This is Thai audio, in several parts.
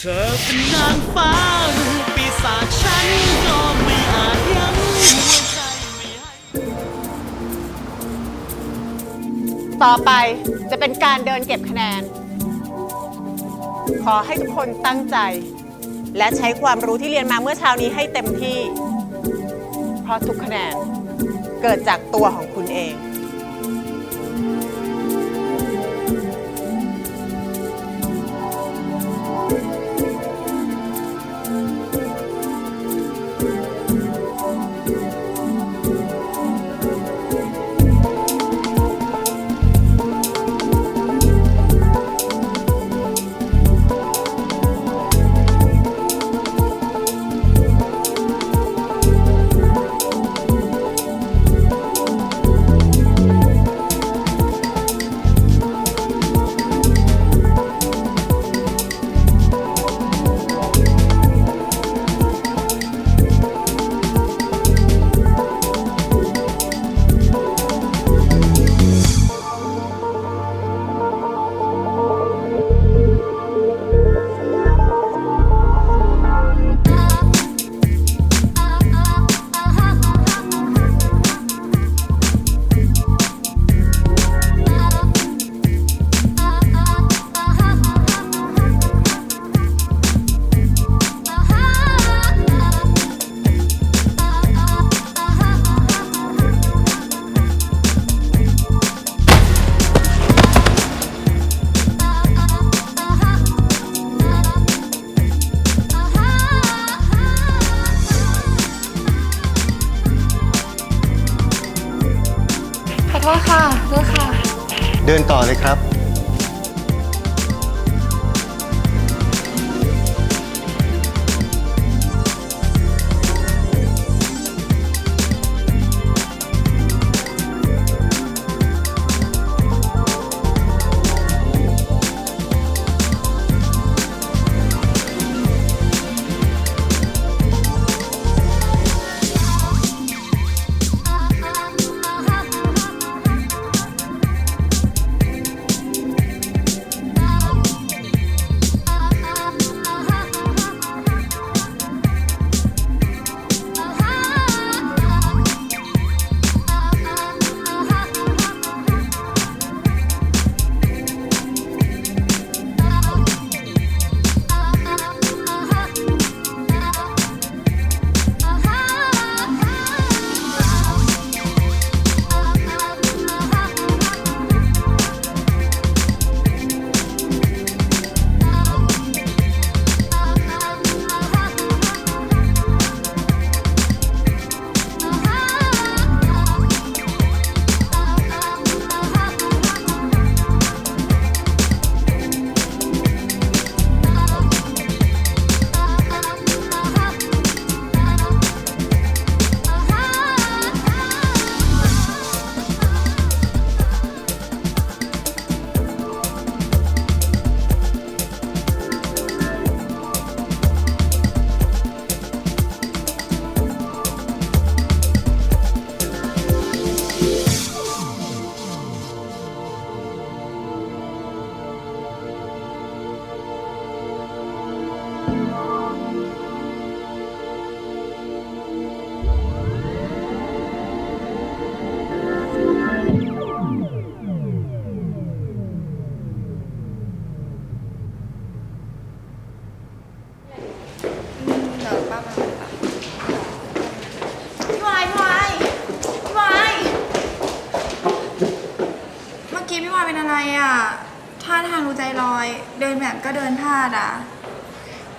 เธอเป็นนางฟ้าหรือปีศาจฉันก็ไม่อาจยั้งหัวใจไม่ให้ ต่อไปจะเป็นการเดินเก็บคะแนน ขอให้ทุกคนตั้งใจ และใช้ความรู้ที่เรียนมาเมื่อเช้านี้ให้เต็มที่ เพราะทุกคะแนนเกิดจากตัวของคุณเอง ค่ะเลิกค่ะ เดินต่อเลยครับ นแบบก็เดินพลาดอะ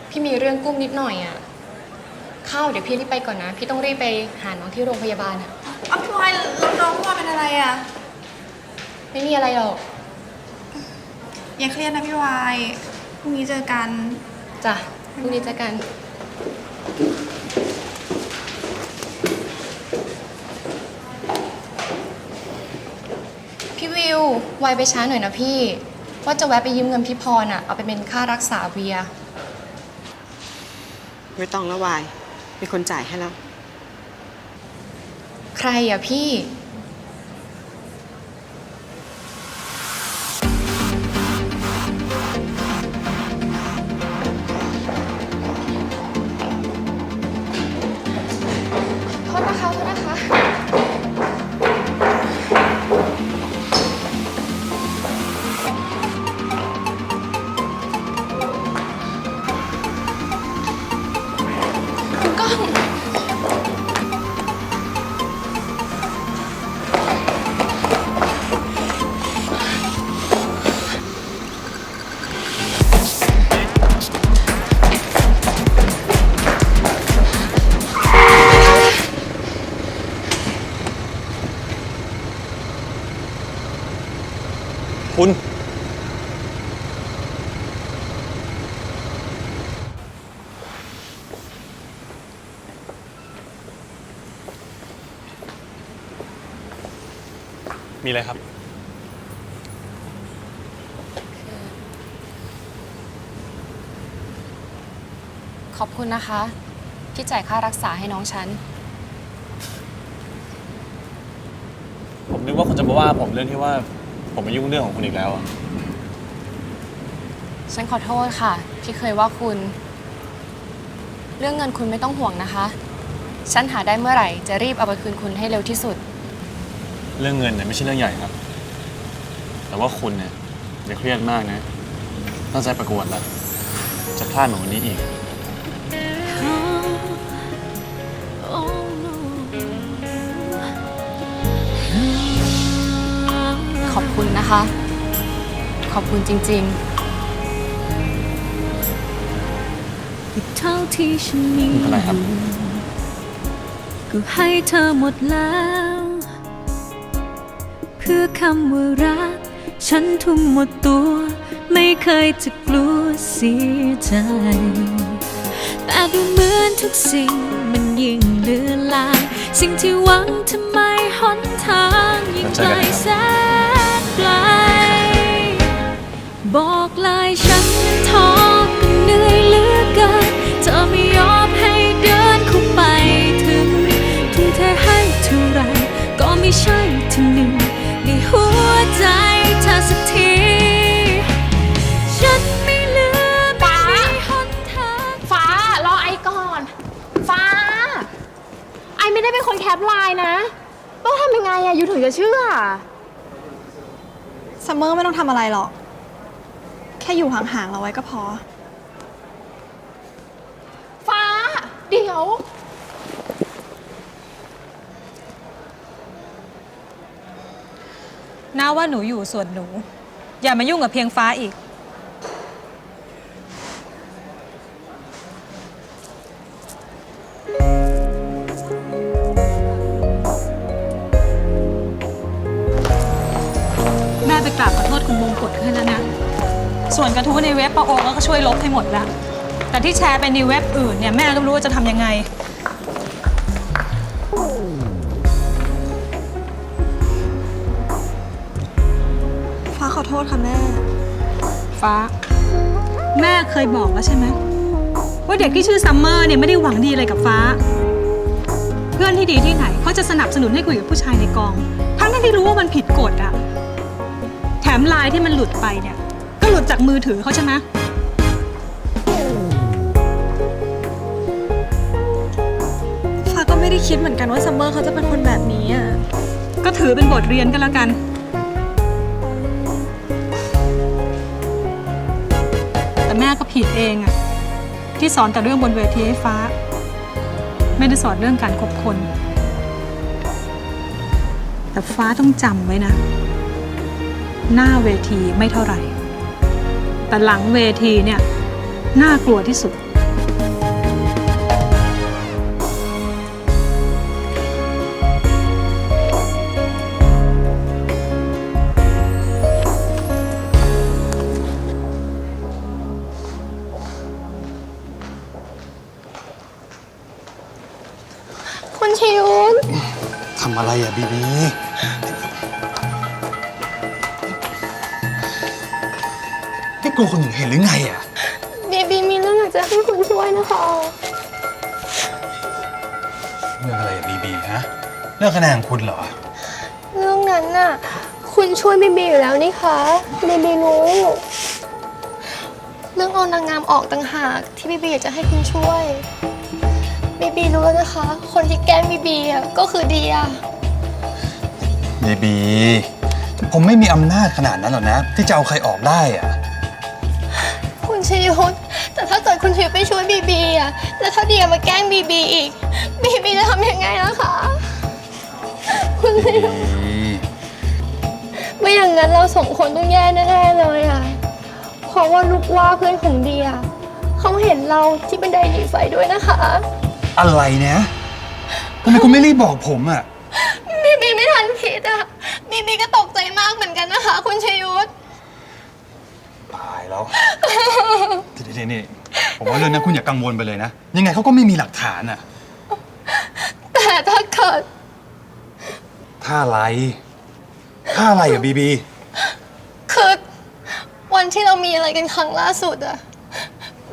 พี่มีเรื่องกุ้มนิดหน่อยอะเข้าเดี๋ยวพี่รีบไปก่อนนะ พี่ต้องรีบไปหาน้องที่โรงพยาบาลอะเอ้าพี่วายแล้วน้องพี่วายเป็นอะไรอะ ไม่มีอะไรหรอกอย่าเครียดนะพี่วายพรุ่งนี้เจอกัน จ้ะพรุ่งนี้เจอกัน พี่วิวไวไปช้าหน่อยนะพี่ ว่าจะแวะไปยืมเงินพี่พรอะ เอาไปเป็นค่ารักษาเวีย ไม่ต้องละวาย มีคนจ่ายให้แล้ว ใครอะพี่ มีอะไรครับ ขอบคุณนะคะ ที่จ่ายค่ารักษาให้น้องฉัน ผมนึกว่าคุณจะมาว่าผมเรื่องที่ว่าผมมายุ่งเรื่องของคุณอีกแล้วอะฉันขอโทษค่ะ ที่เคยว่าคุณ เรื่องเงินคุณไม่ต้องห่วงนะคะ ฉันหาได้เมื่อไหร่จะรีบเอาไปคืนคุณให้เร็วที่สุด เรื่องเงินเนี่ยไม่ใช่เรื่องใหญ่ครับ แต่ว่าคุณเนี่ยอย่าเครียดมากนะตั้งใจประกวดแล้วจะพลาดเหมือนวันนี้อีก ขอบคุณนะคะ ขอบคุณจริงๆเท่าที่ฉันมีไม่เป็นไรครับ ก็ให้เธอหมดแล้ว เพื่อคำว่ารัก ฉันทุ่มหมดตัว ไม่เคยจะกลัวเสียใจ แต่ดูเหมือนทุกสิ่งมันยิ่งเลือนลาง สิ่งที่หวังทำไมหนทางยิ่งไกลแสนไกลบอกลายำอะไรหรอก แค่อยู่ห่างๆเราไว้ก็พอ ฟ้า เดี๋ยว น้าว่าหนูอยู่ส่วนหนู อย่ามายุ่งกับเพียงฟ้าอีก ในเว็บป้าโอก็ช่วยลบให้หมดละแต่ที่แชร์ไปในเว็บอื่นเนี่ยแม่ก็ไม่รู้ว่าจะทำยังไง ฟ้าขอโทษค่ะแม่ ฟ้า แม่เคยบอกแล้วใช่ไหมว่าเด็กที่ชื่อซัมเมอร์เนี่ยไม่ได้หวังดีอะไรกับฟ้า เพื่อนที่ดีที่ไหนเขาจะสนับสนุนให้คุยกับผู้ชายในกอง ทั้งที่รู้ว่ามันผิดกฎอะแถมไลน์ที่มันหลุดไปเนี่ย ก็หลุดจากมือถือเขาใช่ไหมฟ้าก็ไม่ได้คิดเหมือนกันว่าซัมเมอร์เขาจะเป็นคนแบบนี้อะ ก็ถือเป็นบทเรียนกันแล้วกัน แต่แม่ก็ผิดเองอะที่สอนแต่เรื่องบนเวทีให้ฟ้า ไม่ได้สอนเรื่องการคบคน แต่ฟ้าต้องจำไว้นะ หน้าเวทีไม่เท่าไหร่ แต่หลังเวทีเนี่ยน่ากลัวที่สุด คุณชิวทำอะไรอะบีบี จะให้คุณช่วยนะคะเรื่องอะไรอะบีบีฮะเรื่องคะแนนของคุณเหรอ เรื่องนั้นน่ะ คุณช่วยบีบีอยู่แล้วนี่คะบีบีรู้ เรื่องเอานางงามออกต่างหากที่บีบีอยากจะให้คุณช่วยบีบีรู้แล้วนะคะ คนที่แกล้งบีบีอะก็คือเดียบีบี ผมไม่มีอำนาจขนาดนั้นหรอกนะ ที่จะเอาใครออกได้อะคุณชยุทธ แต่ถ้าเกิดคุณชยุทธไปช่วยบีบีอะแล้วถ้าเดียมาแกล้งบีบีอีก บีบีจะทำยังไงล่ะคะ คุณชยุทธบีไม่อย่างนั้นเราสองคนต้องแย่แน่ๆเลยอะเพราะว่าลูกว่าเพื่อนของเดียเขาเห็นเราที่บันไดหนีไฟด้วยนะคะ อะไรเนี่ยทำไมคุณไม่รีบบอกผมอะบีบีไม่ทันคิดอะบีบีก็ตกใจมากเหมือนกันนะคะ คุณชยุทธตาย แล้ว นี่นี่ผมว่าเรื่องนั้นคุณอย่ากังวลไปเลยนะ ยังไงเขาก็ไม่มีหลักฐานอะ แต่ถ้าเกิด ถ้าอะไรค่าอะไรอะบีบี คือวันที่เรามีอะไรกันครั้งล่าสุดอะ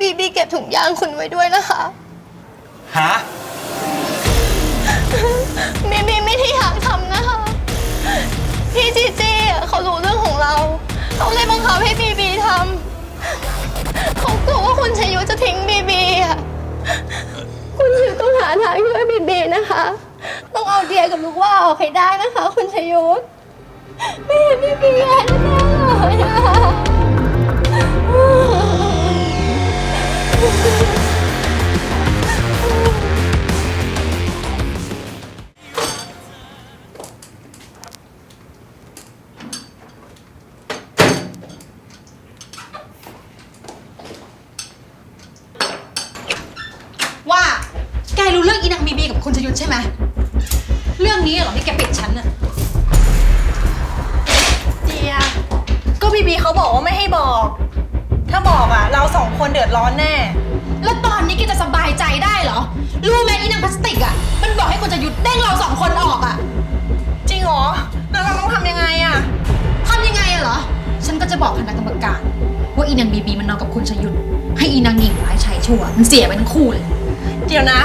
บีบีเก็บถุงยางคุณไว้ด้วยนะคะ ฮะ บีบีไม่ได้อยากทำนะคะ พี่จีจีอะเขารู้เรื่องของเรา เขาเลยบังคับให้บีบีทำเขากลัวว่า คุณชยุทธจะทิ้งบีบีอะคุณชยุทธต้องหาทางช่วยบีบีนะคะ ต้องเอาเดียกับลูกว่าออกให้ได้นะคะ คุณชยุทธไม่เห็นบีบีแย่แน่เลย อีนางบีบีมันนอนกับคุณชยุทธให้อีนางหญิงร้ายชายชั่ว มันเสียไปทั้งคู่เลย เดี๋ยวนะ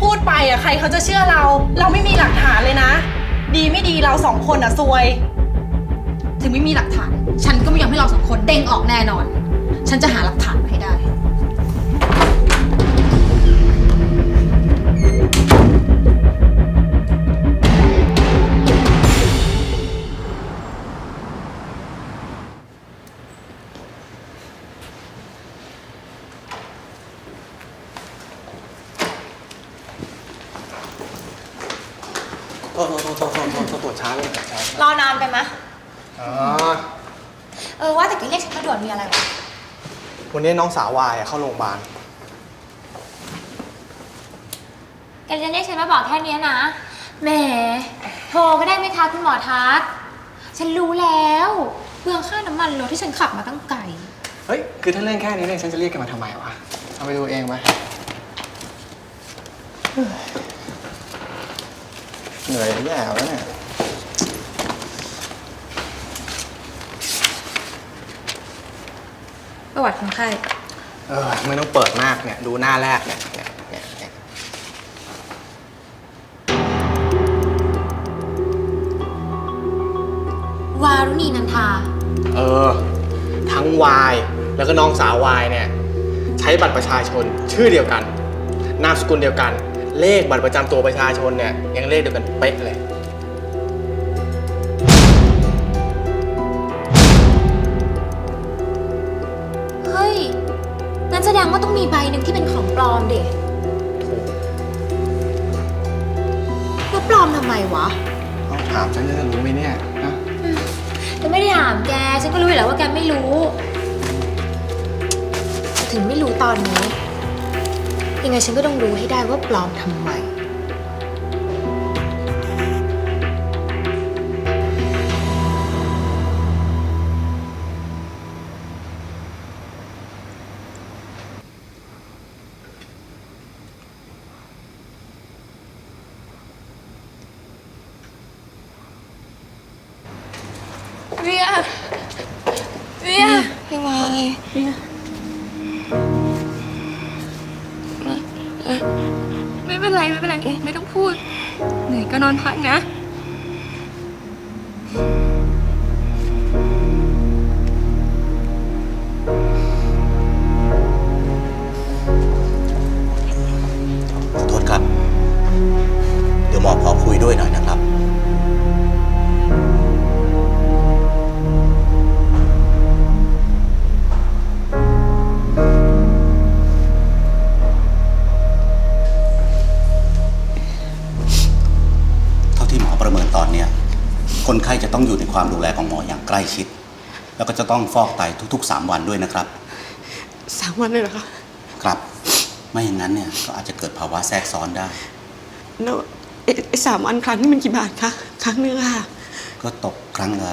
พูดไปอะใครเขาจะเชื่อเรา เราไม่มีหลักฐานเลยนะ ดีไม่ดีเราสองคนอะซวย ถึงไม่มีหลักฐาน ฉันก็ไม่ยอมให้เราสองคนเด้งออกแน่นอน ฉันจะหาหลักฐานมา ให้ได้โทษโทษโทษโทษโทษโทษตรวจช้าเลยช้ารอนานไปไหมอ๋อเออว่าแต่แกเรียกฉันมาด่วนมีอะไรวะ วันนี้น้องสาววายอะเข้าโรงพยาบาล แกจะเรียกฉันมาบอกแค่เนี้ยนะ แหม โทรก็ได้ไหมคะคุณหมอทัศน์ฉันรู้แล้วเปลืองค่าน้ำมันรถที่ฉันขับมาตั้งไกล เฮ้ย คือถ้าเรื่องแค่นี้เนี่ยฉันจะเรียกแกมาทำไมวะ เอาไปดูเองไหม เหนื่อยแย่แล้วเนี่ยประวัติคนไข้เออไม่ต้องเปิดมากเนี่ย ดูหน้าแรกเนี่ยเนี่ยเนี่ยเนี่ยวารุณีนันทา เออ ทั้งวายแล้วก็น้องสาววายเนี่ย ใช้บัตรประชาชนชื่อเดียวกัน นามสกุลเดียวกัน เลขบัตรประจำตัวประชาชนเนี่ยยังเลขเดียวกันเป๊ะเลย เฮ้ย งั้นแสดงว่าต้องมีใบหนึ่งที่เป็นของปลอมเด็กถูกแล้วปลอมทำไมวะ ต้องถามฉันจะรู้ไหมเนี่ยนะฉันไม่ได้ถามแก ฉันก็รู้อยู่แล้วว่าแกไม่รู้ ถึงไม่รู้ตอนนี้ ยังไงฉันก็ต้องรู้ให้ได้ว่าปลอมทำไม เวียเวียพี่วายเวีย เป็นไรไม่เป็นไรไม่ต้องพูด เหนื่อยก็นอนพักนะ คนไข้จะต้องอยู่ในความดูแลของหมออย่างใกล้ชิด แล้วก็จะต้องฟอกไตทุก ๆ 3 วันด้วยนะครับ สามวันเลยเหรอคะครับ ไม่อย่างนั้นเนี่ยก็อาจจะเกิดภาวะแทรกซ้อนได้ แล้วไอ้ไอ้สามวันครั้งนี่มันกี่บาทคะครั้งนึงอะค่ะ ก็ตกครั้งละ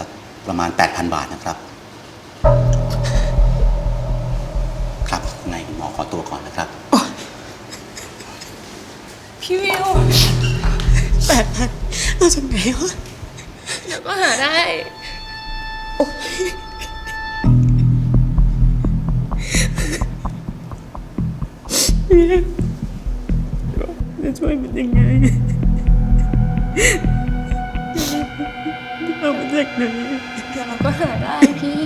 ประมาณ 8,000 บาทนะครับ ครับยังไงหมอขอตัวก่อนนะครับ พี่วิวแปดพันเอาจากไหนวะ เดี๋ยวก็หาได้จะช่วยมันยังไงเอามาจากไหนเดี๋ยวเราก็หาได้พี่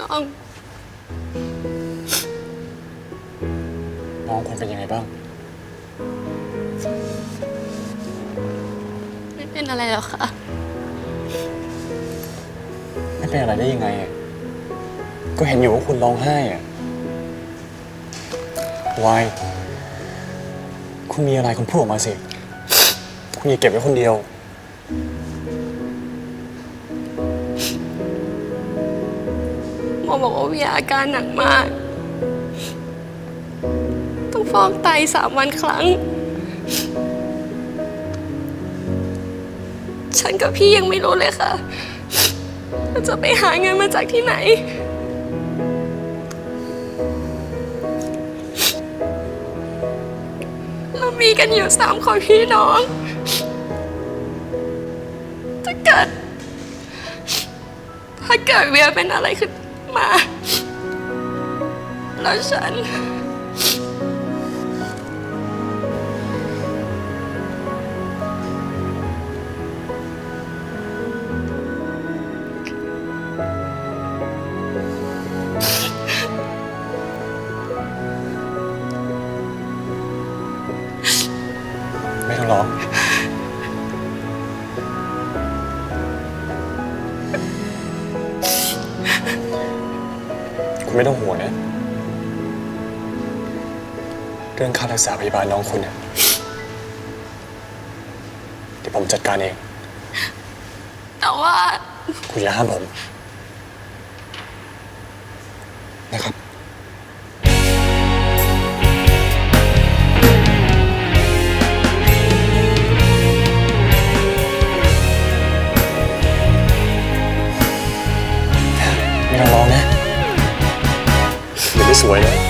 คุณกอง น้องคุณเป็นยังไงบ้าง ไม่เป็นอะไรหรอกค่ะ ไม่เป็นอะไรได้ยังไงอะก็เห็นอยู่ว่าคุณร้องไห้อะวายคุณมีอะไรคุณพูดออกมาสิ คุณอย่าเก็บไว้คนเดียว อบอกว่าเวียอาการหนักมาก ต้องฟอกไตสามวันครั้ง ฉันกับพี่ยังไม่รู้เลยค่ะว่าจะไปหาเงินมาจากที่ไหน เรามีกันอยู่สามคนพี่น้องถ้าเกิดถ้าเกิดเวียเป็นอะไรขึ้น มา รื่องค่ารักษาพยาบาลน้องคุณเนี่ยเดี๋ยวผมจัดการเอง แต่ว่า คุณอย่าห้ามผม นะครับ ไม่ต้องร้องนะเดี๋ยวไม่สวยนะไ